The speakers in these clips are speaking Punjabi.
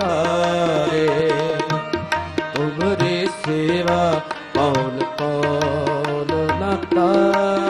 ਤਾਰੇ ਉਮਰੇ ਸੇਵਾ ਪੌਲ ਪੌਲ ਨਾ ਤਾਰੇ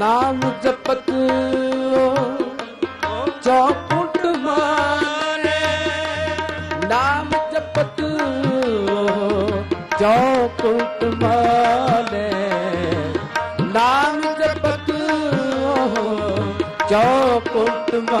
ਨਾਮ ਜਪਤ ਚੌਪੁੱਟ ਮਾਰੇ। ਨਾਮ ਜਪਤ ਚੌਪੁੱਟ ਮਾਰੇ। ਨਾਮ ਜਪਤ ਚੌਪੁੱਟ